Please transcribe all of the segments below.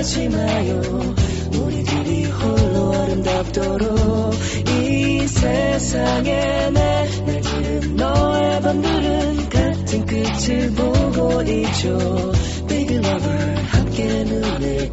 떠나지 마요. 우리들이 홀로 아름답도록 이 세상에 내내 길은 너의 밤들은 같은 끝을 보고 있죠. Baby lover 함께 눈을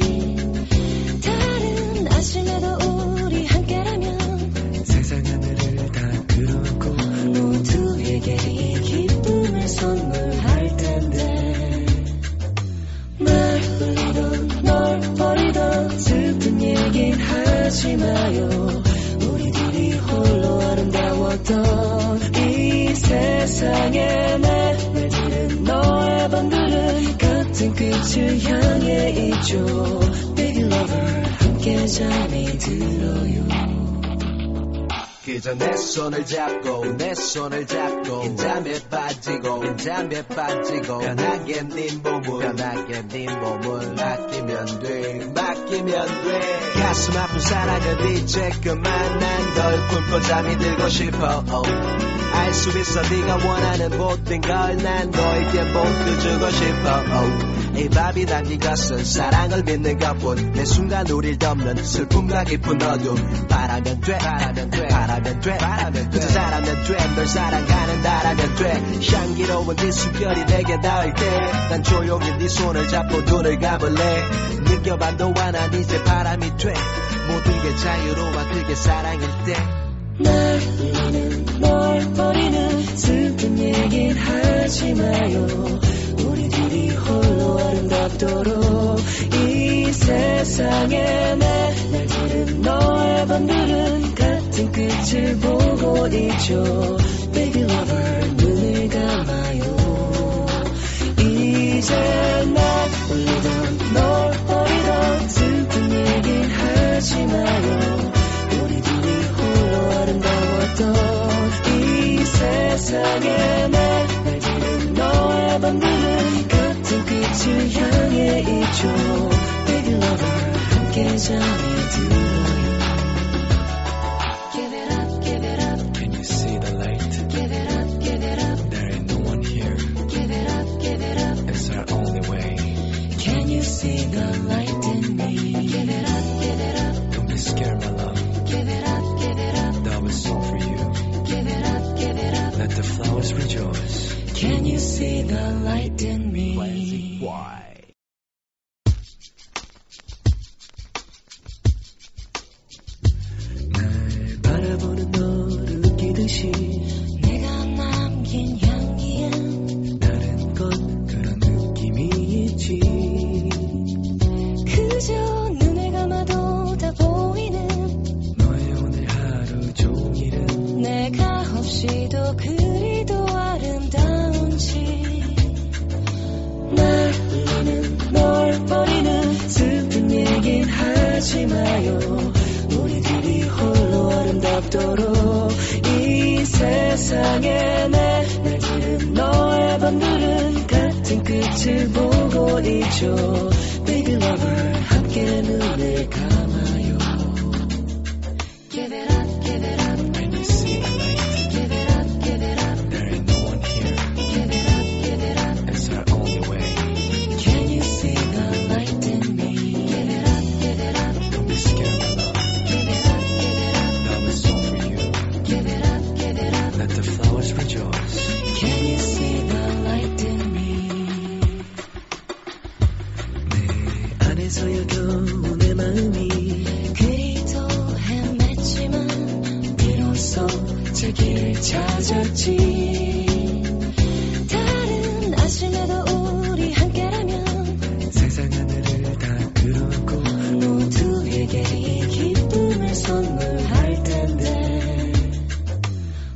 하지 마요. 우리 둘이 홀로 아름다웠던 이 세상에 내 말들은 너의 밤들은 같은 끝을 향해 있죠. Baby lover 함께 잠이 들어요 그저 내 손을 잡고 내 손을 잡고 긴 잠에 빠지고 긴 잠에 빠지고 편하게 네 몸을 편하게 네 몸을 맡기면 돼 맡기면 돼. 가슴 아픈 사랑은 이제 그만 난널 품고 잠이 들고 싶어. 알수 있어 네가 원하는 모든 걸 난 너에게 모두 주고 싶어. 이 밥이 담긴 것은 사랑을 믿는 것뿐. 내 순간 우릴 덮는 슬픔과 깊은 어둠. 바라면 돼 바라면 돼 바라면 돼 돼. 잘하면 돼널 사랑하는 나라면 돼. 향기로운 네 숨결이 내게 닿을 때난 조용히 네 손을 잡고 눈을 감을래. 느껴봐도 난 이제 바람이 돼. 모든 게 자유로워 그게 사랑일 때. 날 흘리는 널 버리는 슬픈 얘긴 하지 마요. 우리 둘이 홀로 아름답도록 이 세상에 내 날들은 너의 밤들은 끝을 보고 있죠. Baby lover 눈을 감아요. 이제 날 울리던 널 버리던 슬픈 얘긴 하지 마요. 우리 둘이 홀로 아름다웠던 이 세상에 내 날들은 너의 밤들은 같은 끝을 향해 있죠. Baby lover 함께 잠이 들 마요. 우리 둘이 홀로 아름답도록 이 세상에 내 날들은 너의 밤들은 같은 끝을 보고 있죠. Baby lover 함께 눈을 감 제길 찾았지. 다른 아침에도 우리 함께라면 세상 하늘을 다 끌어안고 모두에게 이 기쁨을 선물할 텐데.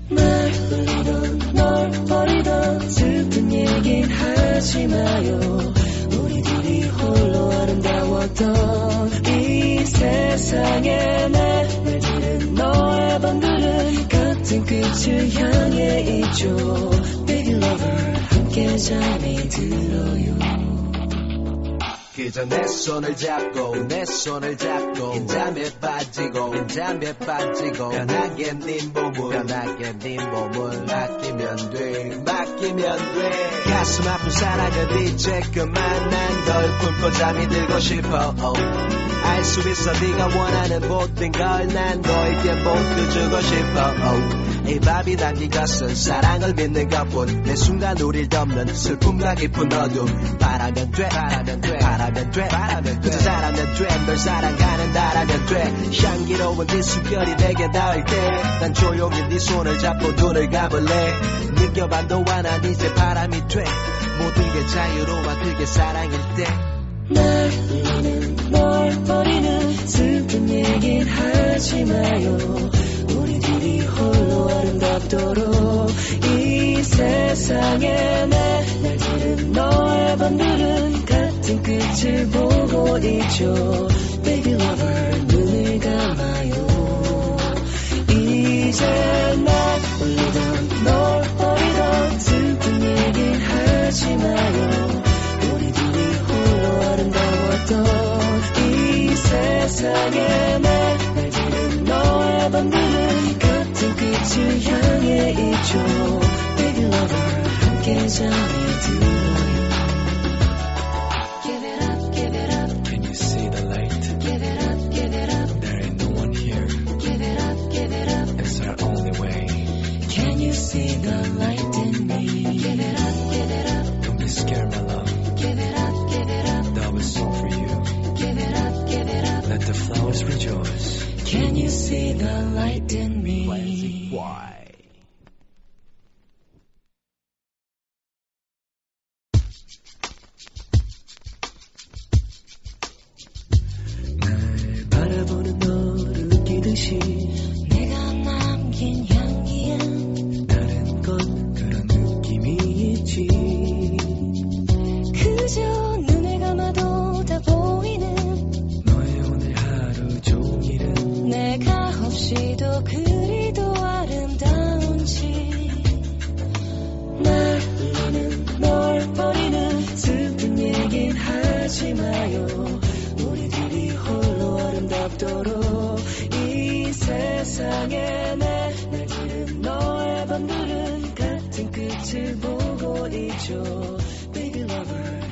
날 흘리던 널 버리던 슬픈 얘긴 하지 마요 끝을 향해 있죠. Baby lover 함께 잠이 들어요. 그저 내 손을 잡고 내 손을 잡고 긴 잠에 빠지고 긴 잠에 빠지고 편하게 네 몸을 편하게 네 몸을 맡기면 돼 맡기면 돼. 가슴 아픈 사랑은 이제 그만 난널 품고 잠이 들고 싶어. 알수 있어 네가 원하는 모든 걸 난 너에게 모두 주고 싶어 이 밥이 담긴 것은 사랑을 믿는 것뿐. 내 순간 우릴 덮는 슬픔과 깊은 어둠. 바라면 돼 바라면 돼 바라면 돼 바라면 돼. 잘하면 돼널 사랑하는 나라면 돼. 향기로운 네 숨결이 내게 닿을 때 난 조용히 네 손을 잡고 눈을 감을래. 느껴봐 너와 난 이제 바람이 돼. 모든 게 자유로워 그게 사랑일 때. 날 울리는 널 버리는 슬픈 얘긴 하지 마요 아름답도록 이 세상에 내 날 들은 너의 밤들은 같은 끝을 보고 있죠. Baby lover 눈을 감아요. 이제 날 울리던 널 버리던 슬픈 얘긴 하지 마요. 우리 둘이 홀로 아름다웠던 이 세상에 Can you see the light? In me? Give it up, give it up. Don't be scared, my love. Give it up, give it up. That was so for you. Give it up, give it up. Let the flowers rejoice. Can you see the light in me? Why? 바 to Bogo Icho, baby lover.